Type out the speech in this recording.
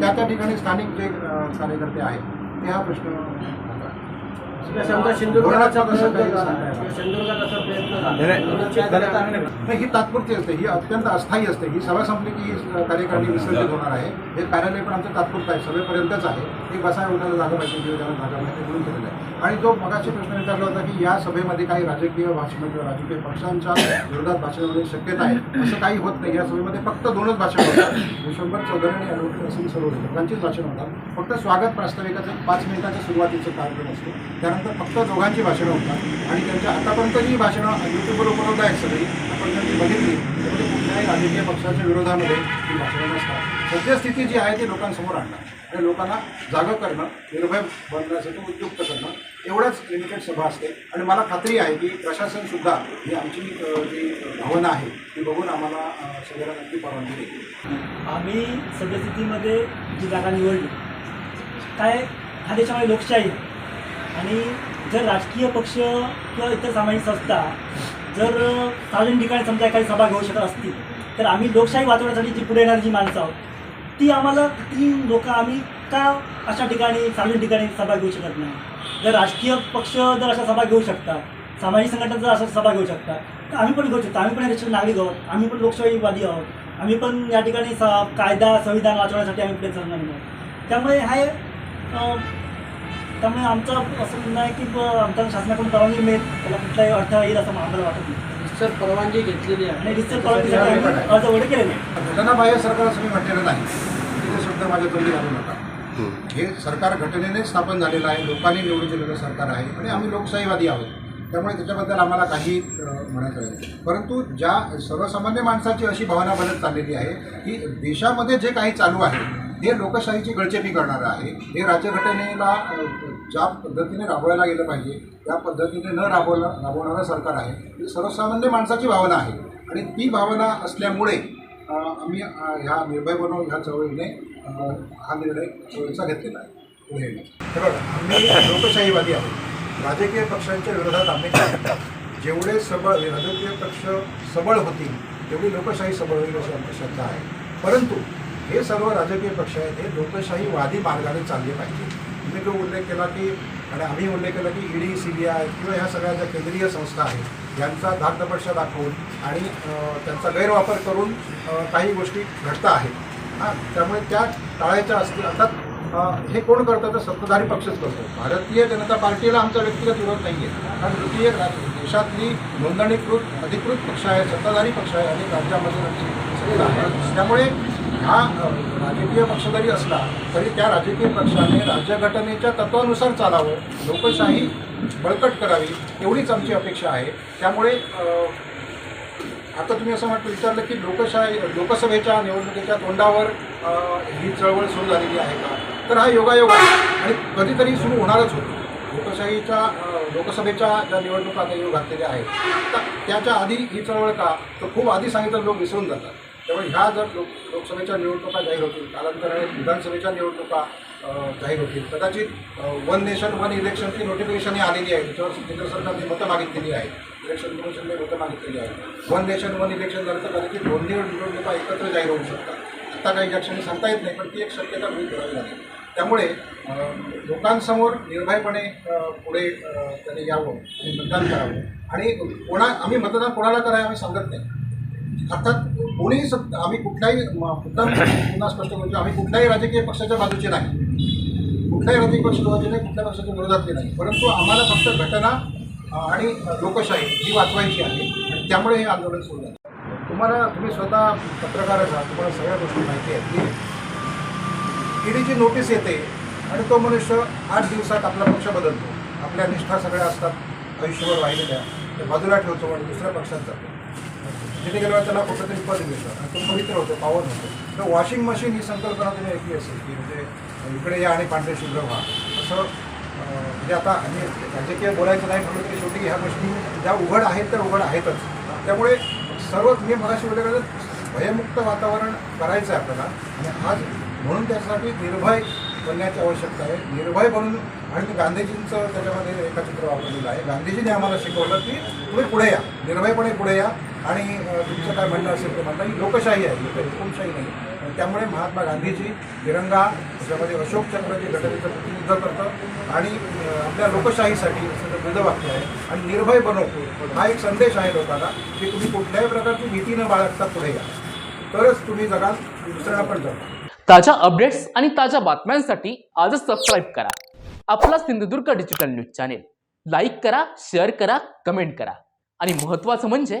त्या त्या ठिकाणी स्थानिक जे कार्यकर्ते आहेत ते हा प्रश्न ही तात्पुरती असते ही अत्यंत अस्थायी असते. ही सभा संपली की ही कार्यकारिणी विसर्जित होणार आहे. हे कार्यालय पण आमचं तात्पुरतं आहे सभेपर्यंतच आहे. एक बसा एवढ्याला जागा पाहिजे जागा पाहिजे म्हणून केलेलं आहे. आणि जो मगाशी प्रश्न विचारला होता की या सभेमध्ये काही राजकीय भाषण किंवा राजकीय पक्षांच्या विरोधात भाषण होण्याची शक्यता आहे असं काही होत नाही. या सभेमध्ये फक्त दोनच भाषण होतात. विश्वंभर चौधरी आणि ॲडव्होकेट असून सरोज दोघांचीच भाषण होतात. फक्त स्वागत प्रास्ताविकाचं पाच मिनिटाच्या सुरुवातीचं कार्यक्रम असतो. त्यानंतर फक्त दोघांची भाषणं होतात. आणि त्यांच्या आतापर्यंत जी भाषणं यूट्यूबवर उपलब्ध आहेत सगळी. आपण त्यांनी बघितली आणि राजकीय पक्षाच्या विरोधामध्ये ती भाषणं नसतात. सद्यस्थिती जी आहे ती लोकांसमोर आणणं. आणि लोकांना जागं करणं निर्भय बनण्यासाठी उद्युक्त करणं एवढंच लिमिटेड सभा असते. आणि मला खात्री आहे की प्रशासनसुद्धा ही आमची जी भावना आहे ती बघून आम्हाला सगळ्यांना नक्की परवानगी देईल. आम्ही सद्यस्थितीमध्ये जी जागा निवडली काय हा देशामध्ये लोकशाही आणि जर राजकीय पक्ष किंवा इतर सामाजिक संस्था जर सार्वजनिक ठिकाणी समजा काही सभा घेऊ शकत असतील तर आम्ही लोकशाही वाचवण्यासाठी जी पुढे येणारी जी माणसं आहोत ती आम्हाला ती लोक आम्ही का अशा ठिकाणी सार्वजनिक ठिकाणी सभा घेऊ शकत नाही? जर राजकीय पक्ष जर अशा सभा घेऊ शकतात सामाजिक संघटना जर अशा सभा घेऊ शकतात तर आम्ही पण घेऊ शकतो. आम्ही पण रेशन नागरिक आहोत. आम्ही पण लोकशाहीवादी आहोत. आम्ही पण या ठिकाणी स कायदा संविधान वाचवण्यासाठी आम्ही पुढे चालणार नाही. त्यामुळे हे त्यामुळे आमचं असं म्हणणं आहे की आमच्या शासनाकडून परवानगी मिळेल. त्याला कुठलाही अडथळा येईल असं आम्हाला वाटत नाही. निश्चित परवानगी घेतलेली आहे. अर्ज वगैरे केलेले आहे. घटनाबाह्य सरकार असं मी म्हटलेलं नाही. तिथे शब्द माझ्या तोंडी घालू नका. हे सरकार घटनेने स्थापन झालेलं आहे. लोकांनी निवडून दिलेलं सरकार आहे. आणि आम्ही लोकशाहीवादी आहोत. त्यामुळे त्याच्याबद्दल आम्हाला काही म्हणायचं नाही. परंतु ज्या सर्वसामान्य माणसाची अशी भावना बनत चाललेली आहे की देशामध्ये जे काही चालू आहे हे लोकशाहीची गळचेपी करणारं आहे. हे राज्यघटनेला ज्या पद्धतीने राबवायला गेलं पाहिजे त्या पद्धतीने न राबवलं राबवणारं सरकार आहे. ही सर्वसामान्य माणसाची भावना आहे. आणि ती भावना असल्यामुळे आम्ही ह्या निर्भय बनवून ह्या चळवळीने हा निर्णय चळवळीचा घेतलेला आहे. पुढे येण्याचा बघा आम्ही लोकशाहीवादी आहोत. राजकीय पक्षांच्या विरोधात आम्ही जेवढे सबळ राजकीय पक्ष सबळ होतील तेवढी लोकशाही सबळ होईल अशी आमची श्रद्धा आहे. परंतु हे सर्व राजकीय पक्ष आहेत हे लोकशाहीवादी मार्गाने चालले पाहिजे. तुम्ही जो उल्लेख केला की आणि आम्ही उल्लेख केला की ईडी सी बी आय किंवा ह्या सगळ्या ज्या केंद्रीय संस्था आहेत यांचा धाकदपक्षा दाखवून आणि त्यांचा गैरवापर करून काही गोष्टी घडता आहेत. हां त्यामुळे त्या टाळायच्या असतील. अर्थात हे कोण करतं? तर सत्ताधारी पक्षच करतो. भारतीय जनता पार्टीला आमचा व्यक्तिगत विरोध नाही आहे कारण तृतीय देशातली नोंदणीकृत अधिकृत पक्ष आहे सत्ताधारी पक्ष आहे अनेक राज्यामध्ये त्यामुळे हा राजकीय पक्ष जरी असला तरी त्या राजकीय पक्षाने राज्यघटनेच्या तत्वानुसार चालावं लोकशाही बळकट करावी एवढीच आमची अपेक्षा आहे. त्यामुळे आता तुम्ही असं म्हटलं विचारलं की लोकशाही लोकसभेच्या निवडणुकीच्या तोंडावर ही चळवळ सुरू झालेली आहे का? तर हा योगायोग आहे आणि कधीतरी सुरू होणारच होतो. लोकशाहीच्या लोकसभेच्या ज्या निवडणुका आता येऊ घातलेल्या आहेत तर त्याच्या आधी ही चळवळ का? तर खूप आधी सांगितलं लोक विसरून जातात. त्यामुळे ह्या जर लोक लोकसभेच्या निवडणुका जाहीर होतील कालांतराने विधानसभेच्या निवडणुका जाहीर होतील. कदाचित वन नेशन वन इलेक्शनची नोटिफिकेशनही आलेली आहे. त्याच्यावर केंद्र सरकारने मतं मागितलेली आहे इलेक्शन कमिशनने मतं मागितलेली आहे वन नेशन वन इलेक्शन झालं तर कदाचित दोन्ही निवडणुका एकत्र जाहीर होऊ शकतात. आत्ता काही ज्या सांगता येत नाही पण ती एक शक्यता मी धरावी लागेल. त्यामुळे लोकांसमोर निर्भयपणे पुढे त्याने यावं आणि मतदान करावं. आणि कोणा आम्ही मतदान कोणाला करायला आम्ही सांगत नाही. अर्थात कोणीही आम्ही कुठल्याही म- पुन्हा स्पष्ट करतो आम्ही कुठल्याही राजकीय पक्षाच्या बाजूचे नाही. कुठल्याही राजकीय पक्ष बाजूचे नाही कुठल्या पक्षाच्या विरोधातले नाही. परंतु आम्हाला फक्त घटना आणि लोकशाही ही वाचवायची आहे. आणि त्यामुळे हे आंदोलन सुरू झालं. तुम्हाला तुम्ही स्वतः पत्रकार आहात तुम्हाला सगळ्या गोष्टी माहिती आहेत. की ईडीची नोटीस येते आणि तो मनुष्य आठ दिवसात आपला पक्ष बदलतो. आपल्या निष्ठा सगळ्या असतात आयुष्यभर वाहिलेल्या बाजूला ठेवतो आणि दुसऱ्या पक्षात जातो. जिथे गेल्यावर त्याला कुठंतरी पद मिळतं. आणि तो पवित्र होतो पावन होतो. तर वॉशिंग मशीन ही संकल्पना तुम्ही ऐकली असेल की म्हणजे इकडे या आणि पांढरे शुभ्र व्हा. असं म्हणजे आता आणि राजकीय बोलायचं नाही म्हणलं तरी शेवटी ह्या गोष्टी ज्या उघड आहेत त्या उघड आहेतच. त्यामुळे सर्व मी मगाशी वगैरे भयमुक्त वातावरण करायचं आहे आपल्याला. आणि आज म्हणून त्यासाठी निर्भय बनण्याची आवश्यकता आहे. निर्भय बनून आणि गांधीजींचं त्याच्यामध्ये रेखाचित्र वापरलेलं आहे. गांधीजीने आम्हाला शिकवलं की तुम्ही पुढे या. निर्भयपणे पुढे या. आणि तुमचं काय म्हणणं असेल ते म्हणणं ही लोकशाही आहे काही हुकुमशाही नाही. त्यामुळे महात्मा गांधीजी तिरंगा त्याच्यामध्ये अशोक चक्र जे घटनेचं प्रतिनिधित्व करतं आणि आपल्या लोकशाहीसाठी असं आहे आणि निर्भय बनवतो हा एक संदेश आहे लोकांना की तुम्ही कुठल्याही प्रकारची भीती न बाळगता पुढे या. तरच तुम्ही जगात दुसऱ्यांना पण जगा ताज्या अपडेट्स आणि ताज्या बातम्यांसाठी आजच सबस्क्राईब करा. आपला Sindhudurg digital news channel like करा शेअर करा कमेंट करा. आणि महत्त्वाचं म्हणजे